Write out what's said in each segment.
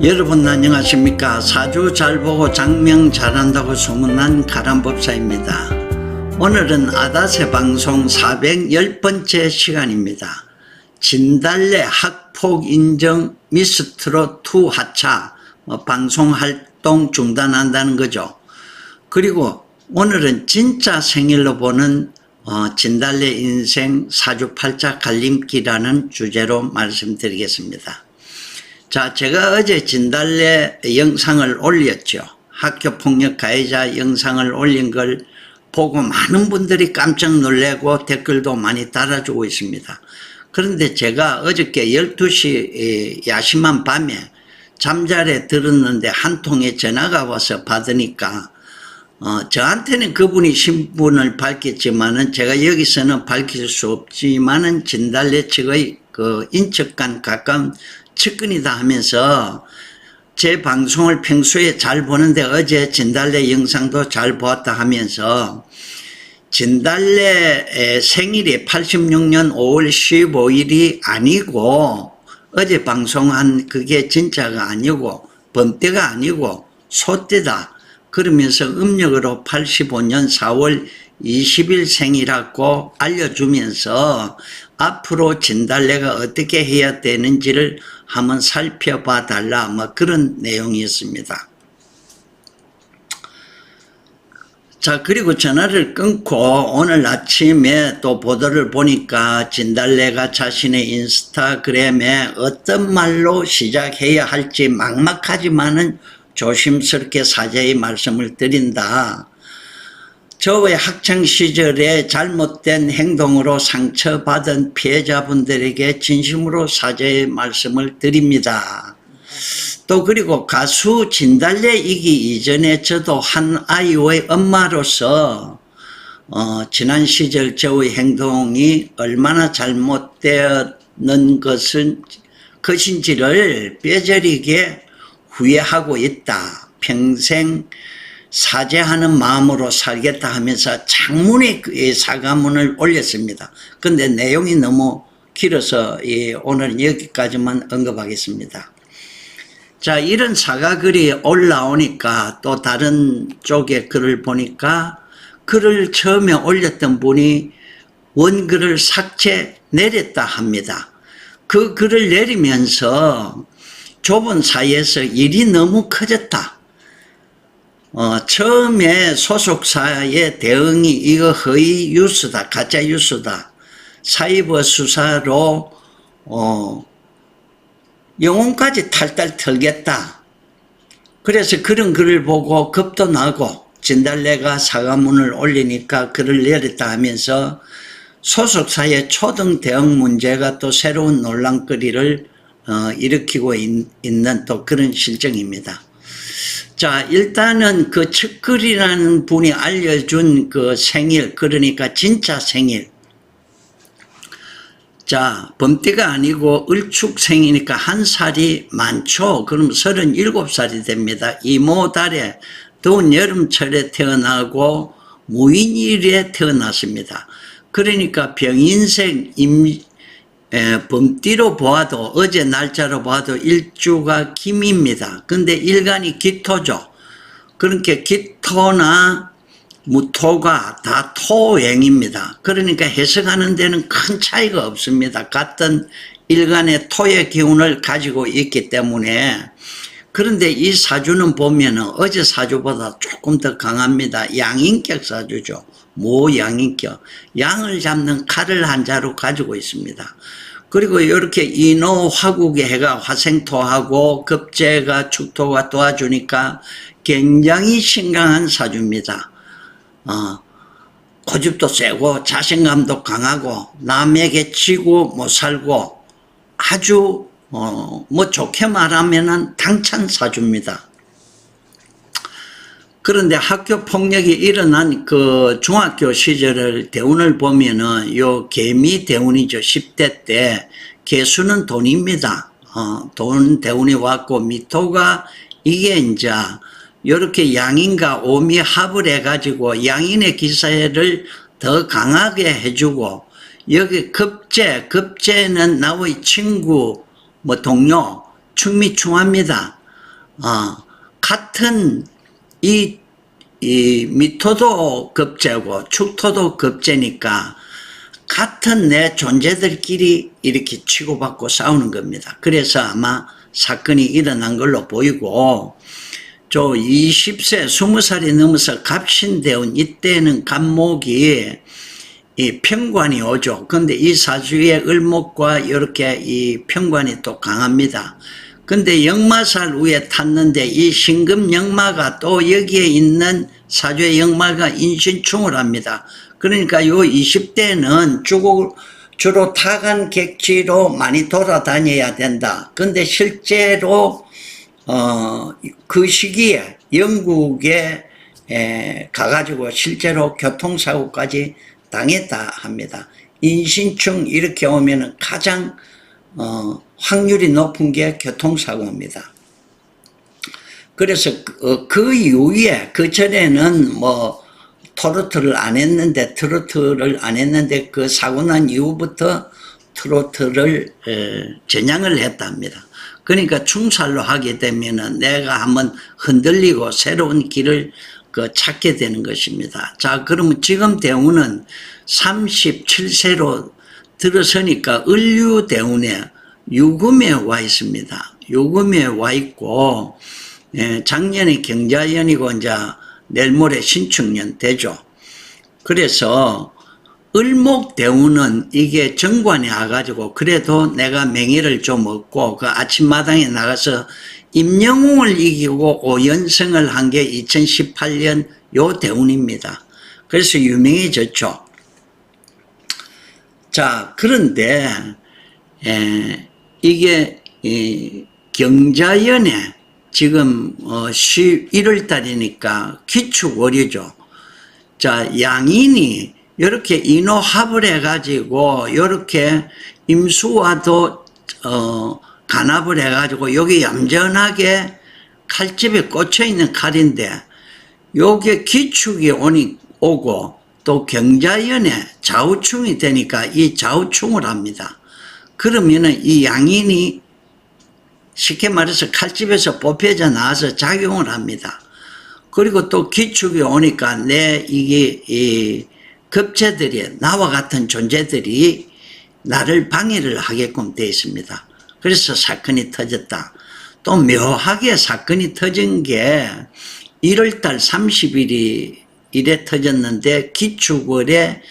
여러분 안녕하십니까? 사주 잘 보고 장명 잘한다고 소문난 가람법사입니다. 오늘은 아다세 방송 410번째 시간입니다. 진달래 학폭 인정 미스트롯 2 하차 뭐 방송 활동 중단한다는 거죠. 그리고 오늘은 진짜 생일로 보는 어, 진달래 인생 사주팔자 갈림기라는 주제로 말씀드리겠습니다 자, 제가 어제 진달래 영상을 올렸죠. 학교 폭력 가해자 영상을 올린 걸 보고 많은 분들이 깜짝 놀래고 댓글도 많이 달아주고 있습니다. 그런데 제가 어저께 12시 야심한 밤에 잠자리에 들었는데 한 통의 전화가 와서 받으니까 어, 저한테는 그분이 신분을 밝혔지만은 제가 여기서는 밝힐 수 없지만은 진달래 측의 그 인척 간 가까운 측근이다 하면서 제 방송을 평소에 잘 보는데 어제 진달래 영상도 잘 보았다 하면서 진달래 생일이 86년 5월 15일이 아니고 어제 방송한 그게 진짜가 아니고 범때가 아니고 소때다. 그러면서 음력으로 85년 4월 20일 생이라고 알려주면서 앞으로 진달래가 어떻게 해야 되는지를 한번 살펴봐 달라 뭐 그런 내용이었습니다. 자 그리고 전화를 끊고 오늘 아침에 또 보도를 보니까 진달래가 자신의 인스타그램에 어떤 말로 시작해야 할지 막막하지만은 조심스럽게 사죄의 말씀을 드린다. 저의 학창 시절에 잘못된 행동으로 상처받은 피해자분들에게 진심으로 사죄의 말씀을 드립니다. 또 그리고 가수 진달래이기 이전에 저도 한 아이의 엄마로서 어, 지난 시절 저의 행동이 얼마나 잘못되었는 것은 것인지를 뼈저리게 후회하고 있다. 평생 사죄하는 마음으로 살겠다 하면서 장문의 그 사과문을 올렸습니다. 근데 내용이 너무 길어서 오늘은 여기까지만 언급하겠습니다. 자, 이런 사과글이 올라오니까 또 다른 쪽에 글을 보니까 글을 처음에 올렸던 분이 원글을 삭제 내렸다 합니다. 그 글을 내리면서 좁은 사이에서 일이 너무 커졌다. 어, 처음에 소속사의 대응이 이거 허위 뉴스다, 가짜 뉴스다. 사이버 수사로, 어, 영혼까지 탈탈 털겠다. 그래서 그런 글을 보고 겁도 나고 진달래가 사과문을 올리니까 글을 내렸다 하면서 소속사의 초등 대응 문제가 또 새로운 논란거리를 어, 일으키고 있, 있는 또 그런 실정입니다. 자, 일단은 그 측글이라는 분이 알려준 그 생일, 그러니까 진짜 생일. 자, 범띠가 아니고 을축생이니까 한 살이 많죠. 그럼 37살이 됩니다. 이모 달에 더운 여름철에 태어나고 무인일에 태어났습니다. 그러니까 병인생 임, 에, 범띠로 보아도 어제 날짜로 봐도 일주가 김입니다. 근데 일간이 기토죠. 그러니까 기토나 무토가 다 토행입니다. 그러니까 해석하는 데는 큰 차이가 없습니다. 같은 일간의 토의 기운을 가지고 있기 때문에 그런데 이 사주는 보면은 어제 사주보다 조금 더 강합니다. 양인격 사주죠. 모양인격. 양을 잡는 칼을 한 자로 가지고 있습니다. 그리고 이렇게 인호 화국의 해가 화생토하고 급제가 축토가 도와주니까 굉장히 신강한 사주입니다. 어, 고집도 세고 자신감도 강하고 남에게 치고 못 살고 아주 어, 뭐 좋게 말하면은 당찬 사주입니다. 그런데 학교 폭력이 일어난 그 중학교 시절을 대운을 보면은 요 개미 대운이죠. 10대 때 개수는 돈입니다. 어, 돈 대운이 왔고 미토가 이게 이제 이렇게 양인과 오미 합을 해가지고 양인의 기사를 더 강하게 해주고 여기 급제, 급제는 나의 친구, 뭐 동료, 충미 충합니다. 어, 같은 이, 이 미토도 급제고 축토도 급제니까 같은 내 존재들끼리 이렇게 치고받고 싸우는 겁니다. 그래서 아마 사건이 일어난 걸로 보이고 저 20세, 20살이 넘어서 갑신대운 이때는 간목이 이 평관이 오죠. 근데 이 사주의 을목과 이렇게 이 평관이 또 강합니다. 근데 역마살 위에 탔는데 이 신금 역마가 또 여기에 있는 사주의 역마가 인신충을 합니다. 그러니까 요 20대는 주로, 주로 타간 객지로 많이 돌아다녀야 된다. 근데 실제로 어, 그 시기에 영국에 에, 가가지고 실제로 교통사고까지 당했다 합니다. 인신충 이렇게 오면은 가장 어, 확률이 높은 게 교통사고입니다. 그래서 그, 어, 그 이후에 그 전에는 뭐 트로트를 안 했는데 트로트를 안 했는데 그 사고 난 이후부터 트로트를 에, 전향을 했답니다. 그러니까 충살로 하게 되면은 내가 한번 흔들리고 새로운 길을 그 찾게 되는 것입니다. 자, 그러면 지금 대운은 37세로 들어서니까 을류 대운에 유금에 와 있습니다. 유금에 와 있고 예, 작년에 경자연이고 이제 내일 모레 신축년 되죠. 그래서 을목 대우는 이게 정관이 와가지고 그래도 내가 맹의를 좀 얻고 그 아침마당에 나가서 임영웅을 이기고 오연승을 한 게 2018년 요 대운입니다. 그래서 유명해졌죠. 자, 그런데, 에, 이게, 이, 경자연에 지금, 어, 11월 달이니까 기축월이죠. 자, 양인이 이렇게 인호합을 해가지고, 이렇게 임수와도, 어, 간합을 해가지고, 여기 얌전하게 칼집에 꽂혀 있는 칼인데, 요게 기축이 오니, 오고, 또 경자연에 좌우충이 되니까 이 좌우충을 합니다. 그러면은 이 양인이 쉽게 말해서 칼집에서 뽑혀져 나와서 작용을 합니다. 그리고 또 기축이 오니까 내 이게 이 급체들이 나와 같은 존재들이 나를 방해를 하게끔 되어 있습니다. 그래서 사건이 터졌다. 또 묘하게 사건이 터진 게 1월달 30일이 이래 터졌는데 기축월에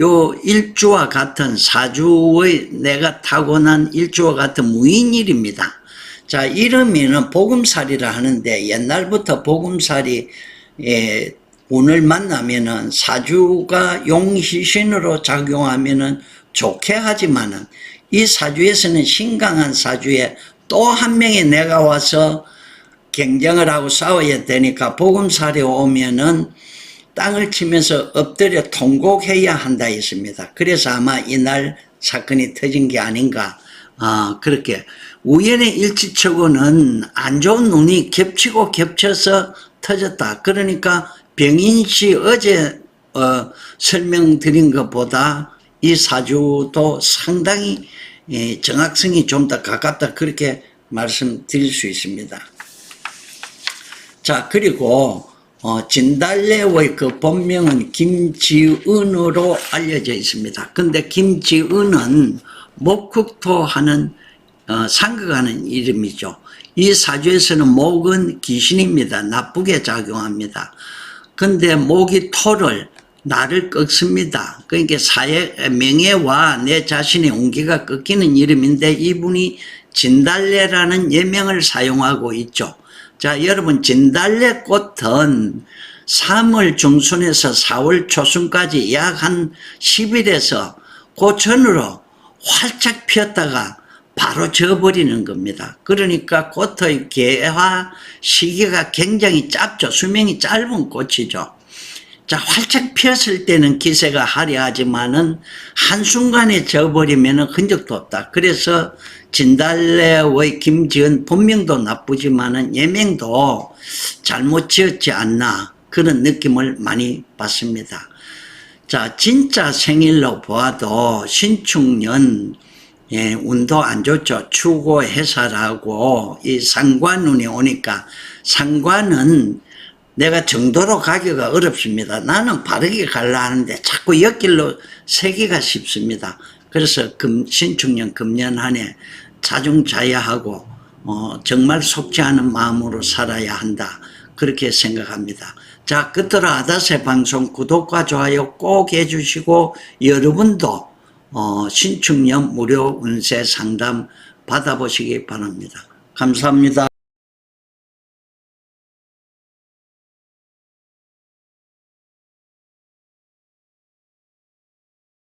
요 일주와 같은 사주의 내가 타고난 일주와 같은 무인일입니다. 자, 이러면은 복음살이라 하는데 옛날부터 복음살이 예, 운을 만나면은 사주가 용시신으로 작용하면은 좋게 하지만은 이 사주에서는 신강한 사주에 또 한 명이 내가 와서 경쟁을 하고 싸워야 되니까 복음살이 오면은 땅을 치면서 엎드려 통곡해야 한다 했습니다. 그래서 아마 이날 사건이 터진 게 아닌가 아, 그렇게 우연의 일치처고는 안 좋은 눈이 겹치고 겹쳐서 터졌다. 그러니까 병인 씨 어제 어, 설명드린 것보다 이 사주도 상당히 예, 정확성이 좀 더 가깝다 그렇게 말씀드릴 수 있습니다. 자 그리고 어, 진달래의 그 본명은 김지은으로 알려져 있습니다. 근데 김지은은 목국토 하는 어, 상극하는 이름이죠. 이 사주에서는 목은 귀신입니다. 나쁘게 작용합니다. 근데 목이 토를 나를 꺾습니다. 그러니까 사회 명예와 내 자신의 온기가 꺾이는 이름인데 이분이 진달래라는 예명을 사용하고 있죠. 자, 여러분 진달래 꽃은 3월 중순에서 4월 초순까지 약 한 10일에서 그 전으로 활짝 피었다가 바로 져버리는 겁니다. 그러니까 꽃의 개화 시기가 굉장히 짧죠. 수명이 짧은 꽃이죠. 자, 활짝 피었을 때는 기세가 화려하지만은 한순간에 져버리면 흔적도 없다. 그래서 진달래의 김지은 본명도 나쁘지만은 예명도 잘못 지었지 않나 그런 느낌을 많이 받습니다. 자, 진짜 생일로 보아도 신축년 예, 운도 안 좋죠. 추고 해설하고 이 상관운이 오니까 상관은 내가 정도로 가기가 어렵습니다. 나는 바르게 갈라 하는데 자꾸 옆길로 새기가 쉽습니다. 그래서 금, 신축년 금년 한 해 자중자야하고 어, 정말 속지 않은 마음으로 살아야 한다. 그렇게 생각합니다. 자, 끝으로 아다세 방송 구독과 좋아요 꼭 해주시고 여러분도 어, 신축년 무료 운세 상담 받아보시기 바랍니다. 감사합니다.